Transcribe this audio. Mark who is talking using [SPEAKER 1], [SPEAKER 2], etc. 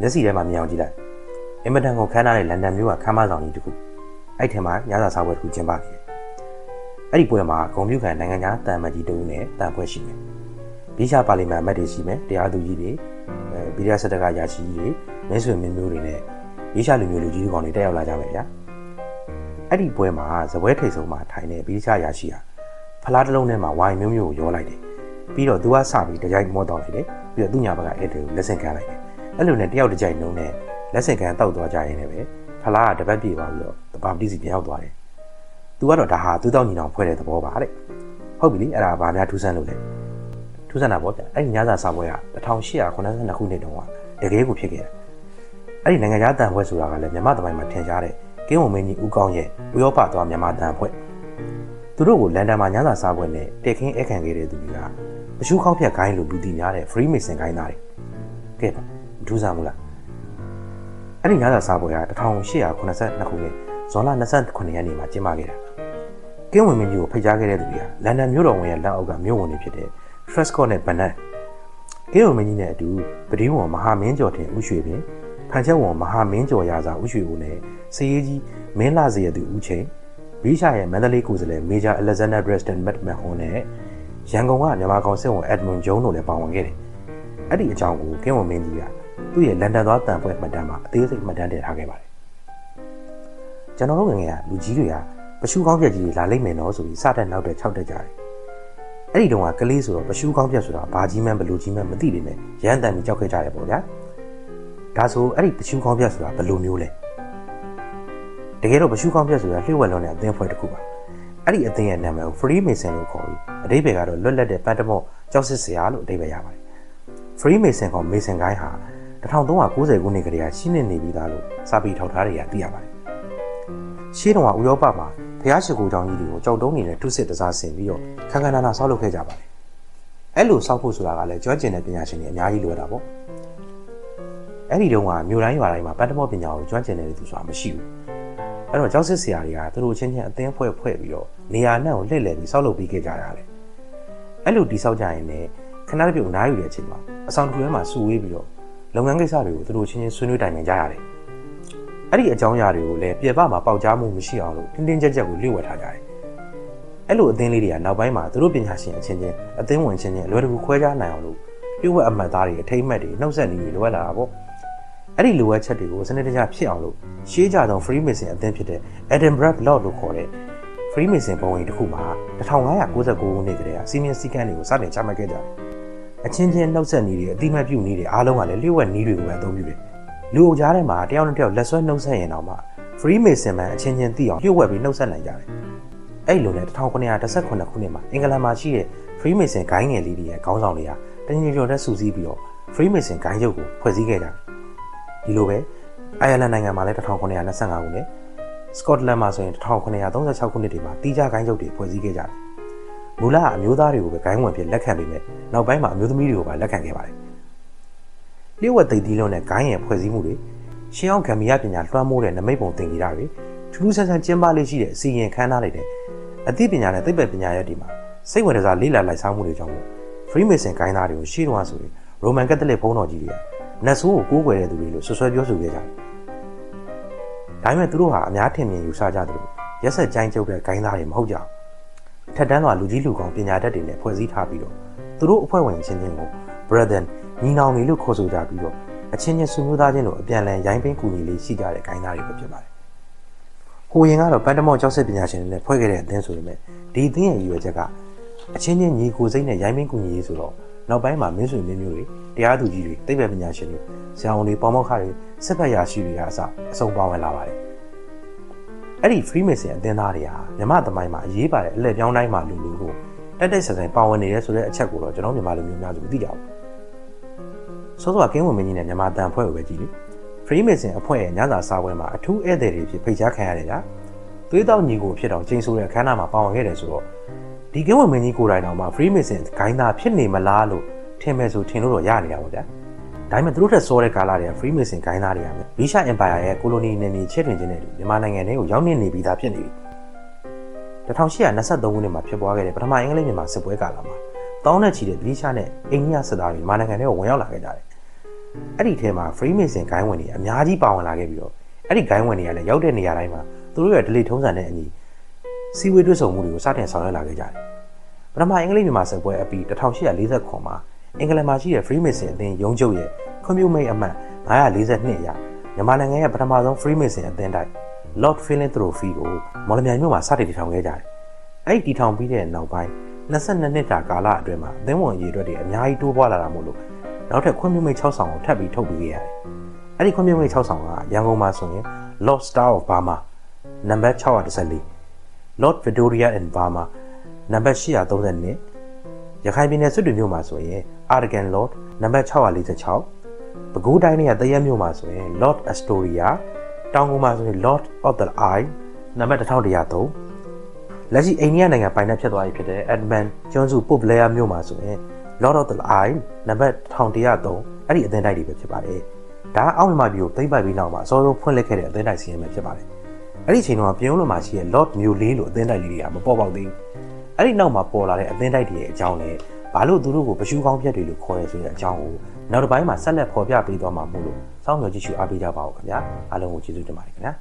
[SPEAKER 1] မျက်စိထဲမှာမြင်အောင်ကြည့်လိုက်အင်မတန်ကိုခမ်းနားတဲ့လန်ဒန်မြို့ကခမ်းမဆောင်ကြီးတစ်ခုအဲ့ထဲမှာညစာစားပွဲတစ်ခုကျင်းပနေတယ်အဲ့ဒီပွဲမှာဂုံမြူခံနိုင်ငံသားတန်မကြီးတူနဲ့တန်ဖွဲ့ရှိမယ်ဘီရှာပါလီမန်အမတ်တွေရှိမယ်တရားသူကြီးတွေအဲဗီဒီယစတကရာရှိကြီးတွေမင်းဆွေမင်းမျိုးတွေနဲ့ဘီရှာလူမျိုးလူကြီးကောင်တွေတက်ရောက်လာကြမယ်ဗျာအဲ့ဒီပွဲမှာဇပွဲထိတ်ဆုံးမှာထိုင်နေဘီရှာရာရှိဟာဖလားတစ်လုံးထဲမှာဝိုင်မျိုးမျိုးကိုရောလိုက်တယ်ပြီးတော့သူကစပြီးတကြိုက်မောတော့လိုက်တယ်ပြီးတော့သူ့ညာဘက်ကအဲ့တူလက်ဆင့်ခံလိုက်တယ် အဲ့လိုနဲ့တယောက်တကြိုက်နှုံးနဲ့လက်ဆင့်ခံတောက်သွားကြရင်လည်းပဲဖလားကတပတ်ပြေသွားပြီးတော့တပါပတိစီပြန်ရောက်သွားတယ်သူကတော့ဒါဟာသူ့တောက်ညီနောင်ဖွဲ့တဲ့သဘောပါတဲ့ဟုတ်ပြီလေအဲ့ဒါဘာများထူးဆန်းလို့လဲထူးဆန်းတာပေါ့ဗျအဲ့ဒီညစာစာပွဲက1882ခုနှစ်တုန်းကတကယ်ကိုဖြစ်ခဲ့တယ်အဲ့ဒီနိုင်ငံခြားတန်ဖွဲ့ဆိုတာကလည်းမြန်မာသမိုင်းမှာထင်ရှားတဲ့ကင်းဝမင်းကြီးဦးကောင်းရဲ့ဥရောပသွားမြန်မာတန်ဖွဲ့သူတို့ကိုလန်ဒန်မှာညစာစားပွဲနဲ့တက်ခင်းအခန့်ခဲ့တဲ့သူတွေကပရှုခေါက်ဖြတ်ခိုင်းလို့လူတီများတဲ့ free mason ခိုင်းသားတွေကဲပါ ထူးဆန်းမလားအဲ့ဒီညစာစားပွဲက1882ခုနှစ်ဇွန်လ29ရက်နေ့မှာကျင်းပခဲ့တာကင်းဝင်မင်းကြီးကိုဖိတ်ကြားခဲ့တဲ့သူတွေကလန်ဒန်မြို့တော်ဝင်ရဲ့လက်အောက်ကမြို့ဝင်တွေဖြစ်တဲ့ Trescott နဲ့ Bennett ကင်းဝင်မင်းကြီးနဲ့အတူပတိဝန်မဟာမင်းကျော်ထင်ဦးရွှေပင်ဖန်ချက်ဝန်မဟာမင်းကျော်ရာစာဦးရွှေဦးနဲ့စည်ရေးကြီးမင်းလာစေရသူဦးချိန်ဘီရှာရဲ့မန္တလေးကိုယ်စားလှယ်မေဂျာအလက်ဇန်ဒါဘရက်စတန်မက်မဟွန်နဲ့ရန်ကုန်ကမြန်မာကောင်စစ်ဝန်အက်ဒမွန်ဂျုံးတို့လည်းပါဝင်ခဲ့တယ်။အဲ့ဒီအကြောင်းကိုကင်းဝန်မင်းကြီးက သူ့ရဲ့လန်ဒန်သွားတန်ပွဲမှတ်တမ်းမှာအသေးစိတ်မှတ်တမ်းတင်ထားခဲ့ပါတယ်။ကျွန်တော်တို့ငယ်ငယ်ကလူကြီးတွေကပရှုကောင်းပြက်ကြီးတွေလာလိမ့်မယ်နော်ဆိုပြီးစတဲ့နောက်တဲ့၆တက်ကြတယ်။အဲ့ဒီတုန်းကကလေးဆိုတော့ပရှုကောင်းပြက်ဆိုတာဘာကြီးမှန်းဘလူကြီးမှန်းမသိပေမဲ့ရန်တန်ပြီးကြောက်ခဲ့ကြတယ်ပေါ့ဗျာ။ဒါဆိုအဲ့ဒီပရှုကောင်းပြက်ဆိုတာဘယ်လိုမျိုးလဲ။တကယ်တော့ပရှုကောင်းပြက်ဆိုတာလျှို့ဝှက်လုံးတဲ့အသင်းဖွဲ့တစ်ခုပါ။အဲ့ဒီအသင်းရဲ့နာမည်ကို Free Mason လို့ခေါ်ပြီးအဓိပ္ပာယ်ကတော့လွတ်လပ်တဲ့ပတ်တမော့ကြောက်စစ်စရာလို့အဓိပ္ပာယ်ရပါတယ်။ Free Mason က Mason ကိုင်းဟာ 1390ခုနှစ်ကတည်းကရှင်းနေနေပြီးသားလို့စာပေထောက်ထားတွေကသိရပါတယ်။ရှေးတုန်းကဥရောပမှာဖျားရှိခိုးကြောင်ကြီးတွေကိုကြောက်တုံးနေတဲ့ထုစစ်တစားဆင်ပြီးတော့ခန်းခန်းနာနာဆောက်လုပ်ခဲ့ကြပါတယ်။အဲ့လိုဆောက်ဖို့ဆိုတာကလည်းကျွမ်းကျင်တဲ့ပညာရှင်တွေအများကြီးလိုရတာပေါ့။အဲ့ဒီတုန်းကမြို့တိုင်းရွာတိုင်းမှာပတ်တမော့ပညာကိုကျွမ်းကျင်တဲ့သူဆိုတာမရှိဘူး။အဲ့တော့ကျောက်စစ်ဆရာတွေကသူတို့ချင်းချင်းအသင်းဖွဲ့ဖွဲ့ပြီးတော့နေရာနဲ့ကိုလှည့်လည်ပြီးဆောက်လုပ်ပြီးခဲ့ကြရတယ်။အဲ့လိုတိဆောက်ကြရင်လည်းခဏတစ်ပြုတ်နားယူတဲ့အချိန်မှာအဆောင်တစ်ခုထဲမှာစုဝေးပြီးတော့ လုပ်ငန်းကိစ္စတွေကိုသူတို့ချင်းချင်းဆွေးနွေးတိုင်ပင်ကြရတယ်။အဲ့ဒီအကြောင်းအရာတွေကိုလည်းပြေပမှာပေါက်ကြားမှုမရှိအောင်လို့တင်းတင်းကြပ်ကြပ်ကိုလျှို့ဝှက်ထားကြတယ်။အဲ့လိုအသင်းလေးတွေကနောက်ပိုင်းမှာသူတို့ပညာရှင်အချင်းချင်းအသင်းဝင်ချင်းချင်းအလွယ်တကူခွဲခြားနိုင်အောင်လို့လျှို့ဝှက်အမှတ်သားတွေအထိမ့်မှတ်တွေနှုတ်ဆက်နည်းတွေလိုအပ်လာတာပေါ့။အဲ့ဒီလိုအပ်ချက်တွေကိုစနစ်တကျဖြစ်အောင်လို့ရှေးကြသော Free Mason အသင်းဖြစ်တဲ့ Edinburgh Law လို့ခေါ်တဲ့ Free Mason ပုံဝင်တစ်ခုမှာ1599ခုနှစ်ကတည်းကစီမင်းစည်းကမ်းတွေကိုစတင်ချမှတ်ခဲ့ကြတယ်။ အချင်းချင်းနှုတ်ဆက်နည်းတွေအတိမတ်ပြုနည်းတွေအားလုံးကလည်းလျှို့ဝှက်နည်းတွေကိုပဲအသုံးပြုတယ်။လူအုပ်ကြားထဲမှာတယောက်နဲ့တယောက်လက်ဆွဲနှုတ်ဆက်ရင်တော့မှ Free Mason မှအချင်းချင်းသိအောင်လျှို့ဝှက်ပြီးနှုတ်ဆက်နိုင်ကြတယ်။အဲ့လိုနဲ့1918ခုနှစ်မှာအင်္ဂလန်မှာရှိတဲ့ Free Mason ဂိုင်းငယ်လေးတွေရဲ့ခေါင်းဆောင်တွေကတညီကျော်နဲ့စုစည်းပြီးတော့ Free Mason ဂိုင်းချုပ်ကိုဖွဲ့စည်းခဲ့ကြတယ်။ဒီလိုပဲအိုင်ယာလန်နိုင်ငံမှာလည်း1925ခုနှစ်စကော့တလန်မှာဆိုရင်1936ခုနှစ်တွေမှာတီးခြားဂိုင်းချုပ်တွေဖွဲ့စည်းခဲ့ကြတယ်။ မူလအမျိုးသားတွေကိုပဲဂိုင်းဝင်ဖြစ်လက်ခံပြီးမဲ့နောက်ပိုင်းမှာအမျိုးသမီးတွေကိုပါလက်ခံခဲ့ပါတယ်။လျှို့ဝှက်သိသိလုံးနဲ့ဂိုင်းရဲ့ဖွဲ့စည်းမှုတွေရှင်းအောင်ဂမ်ဘီယာပညာလွှမ်းမိုးတဲ့နမိတ်ပုံသင်္ကေတတွေထူးထူးဆန်းဆန်းကျင်းပလေးရှိတဲ့အစီရင်ခန်းသားတွေနဲ့အသိပညာနဲ့သိပ္ပံပညာရပ်တွေမှာစိတ်ဝင်စားလေ့လာလိုက်စားမှုတွေကြောင့် Freemason ဂိုင်းသားတွေကိုရှေ့တော်ဆိုရင် Roman Catholic ဘုန်းတော်ကြီးတွေကနတ်ဆိုးကိုကိုးကွယ်တဲ့သူတွေလို့ဆွဆွဲပြောဆိုခဲ့ကြတယ်။ဒါပေမဲ့သူတို့ဟာအများထင်မြင်ယူဆကြတယ်လို့ရက်ဆက်ကြိုင်းကျုပ်တဲ့ဂိုင်းသားတွေမဟုတ်ကြဘူး။ ထက်တန်းစွာလူကြီးလူကောင်းပညာတတ်တွေနဲ့ဖွဲ့စည်းထားပြီးတော့သူတို့အဖွဲ့ဝင်ချင်းချင်းကို brother ညီနောင်တွေလို့ခေါ်ဆိုကြပြီးတော့အချင်းချင်းဆွေမျိုးသားချင်းတို့အပြန်အလှန်ရိုင်းပင်းကူညီလေးရှိကြတဲ့ဂိုင်းသားတွေပဲဖြစ်ပါတယ်။ဟိုရင်ကတော့ပန်တမော့ကျောက်စစ်ပညာရှင်တွေနဲ့ဖွဲ့ခဲ့တဲ့အသင်းဆိုပေမဲ့ဒီအသင်းရဲ့ရည်ရွယ်ချက်ကအချင်းချင်းညီကိုစိတ်နဲ့ရိုင်းပင်းကူညီရေးဆိုတော့နောက်ပိုင်းမှာမင်းဆွေမင်းမျိုးတွေတရားသူကြီးတွေသိပ္ပံပညာရှင်တွေဇာဝန်တွေပေါမောက်ခတွေစစ်ဘက်ရာရှိတွေကအစအစုံပါဝင်လာပါတယ်။ အဲ့ဒီ Freemason အသင်းသားတွေဟာမြမသမိုင်းမှာအရေးပါတဲ့အလှည့်ပြောင်းတိုင်းမှာလူလူကိုတက်တက်ဆန်ဆန်ပါဝင်နေရဲဆိုတဲ့အချက်ကိုတော့ကျွန်တော်မြန်မာလူမျိုးများစုမသိကြဘူး။စောစောကကင်းဝင်မင်းကြီးနဲ့မြန်မာတန်ဖွဲ့ကိုပဲကြည့်လေ။ Freemason အဖွဲ့ရဲ့ညစာစားပွဲမှာအထူးဧည့်သည်တွေဖြစ်ဖိတ်ကြားခံရတယ်ကြာ။သွေးတောက်ညီကိုဖြစ်တော့ကျင်းဆိုတဲ့အခမ်းအနားမှာပါဝင်ခဲ့တယ်ဆိုတော့ဒီကင်းဝင်မင်းကြီးကိုယ်တိုင်တော်မှာ Freemason ဂိုင်းသားဖြစ်နေမလားလို့ထင်မဲ့ဆိုထင်လို့တော့ရနေတာပေါ့ဗျာ။ ဒါပေမဲ့သူတို့ထက်စောတဲ့ကာလတွေက Freemason ဂိုင်းသားတွေကဘီရှာ Empire ရဲ့ကိုလိုနီနယ်မြေချဲ့ထွင်ခြင်းနဲ့တူမြန်မာနိုင်ငံထဲကိုရောက်နေနေပြီးသားဖြစ်နေပြီ။1823ခုနှစ်မှာဖြစ်ပွားခဲ့တဲ့ပထမအင်္ဂလိပ်မြန်မာစစ်ပွဲကာလမှာတောင်းနဲ့ချီတဲ့ဘီရှာနဲ့အိန္ဒိယစစ်သားတွေမြန်မာနိုင်ငံထဲကိုဝင်ရောက်လာခဲ့ကြတယ်။အဲ့ဒီထဲမှာ Freemason ဂိုင်းဝင်တွေအများကြီးပါဝင်လာခဲ့ပြီးတော့အဲ့ဒီဂိုင်းဝင်တွေကလည်းရောက်တဲ့နေရာတိုင်းမှာသူတို့ရဲ့ delay ထုံးစံတဲ့အညီစီဝေးတွဲဆုံမှုတွေကိုစတင်ဆောင်ရွက်လာခဲ့ကြတယ်ပထမအင်္ဂလိပ်မြန်မာစစ်ပွဲအပြီး1840ခုမှာ အင်္ဂလန်မှာရှိတဲ့ Freemason အသင်းရုံးချုပ်ရဲ့ခွင့်ပြုမိတ်အမှတ်942အရမြန်မာနိုင်ငံရဲ့ပထမဆုံး Freemason အသင်းတိုက် Lord Philanthropy ကိုမော်လမြိုင်မြို့မှာစတင်တည်ထောင်ခဲ့ကြတယ်။အဲ့ဒီတည်ထောင်ပြီးတဲ့နောက်ပိုင်း22နှစ်တာကာလအတွင်းမှာအသင်းဝင်အရေးအတွက်တွေအများကြီးတိုးပွားလာတာမို့လို့နောက်ထပ်ခွင့်ပြုမိတ်6ဆောင်ကိုထပ်ပြီးထုတ်ပေးခဲ့ရတယ်။အဲ့ဒီခွင့်ပြုမိတ်6ဆောင်ကရန်ကုန်မှာဆိုရင် Lord Star of Burma နံပါတ်614 Lord Victoria and Burma နံပါတ်832ရခိုင်ပြည်နယ်စစ်တွေမြို့မှာဆိုရင် Arrogant Lord နံပါတ်646ပဲခူးတိုင်းရဲ့တရက်မြို့မှာဆိုရင် Lord Astoria တောင်ကုန်မှာဆိုရင် Lord of the Eye နံပါတ်1103လက်ရှိအိန္ဒိယနိုင်ငံပိုင်နယ်ဖြစ်သွားပြီဖြစ်တဲ့ Edmund ကျွန်းစု Port Blair မြို့မှာဆိုရင် Lord of the Eye နံပါတ်1103အဲ့ဒီအသင်းတိုက်တွေပဲဖြစ်ပါတယ်ဒါကအောက်မြန်မာပြည်ကိုသိမ့်ပိုက်ပြီးနောက်မှာအစောဆုံးဖွင့်လှစ်ခဲ့တဲ့အသင်းတိုက်စီရင်ပဲဖြစ်ပါတယ်အဲ့ဒီအချိန်တုန်းကပြည်ုံးလုံးမှာရှိတဲ့ Lord မျိုးလေးလို့အသင်းတိုက်လေးတွေကမပေါ်ပေါက်သေးဘူးအဲ့ဒီနောက်မှာပေါ်လာတဲ့အသင်းတိုက်တွေရဲ့အကြောင်းနဲ့ ဘာလို့သူတို့ကိုပရှုကောင်းပြက်တွေလို့ခေါ်ရဲဆိုတဲ့အကြောင်းကိုနောက်တစ်ပိုင်းမှာဆက်လက်ဖော်ပြပေးသွားမှာမို့လို့စောင့်မျှော်ကြည့်ရှုအားပေးကြပါဦးခင်ဗျာအားလုံးကိုကျေးဇူးတင်ပါတယ်ခင်ဗျာ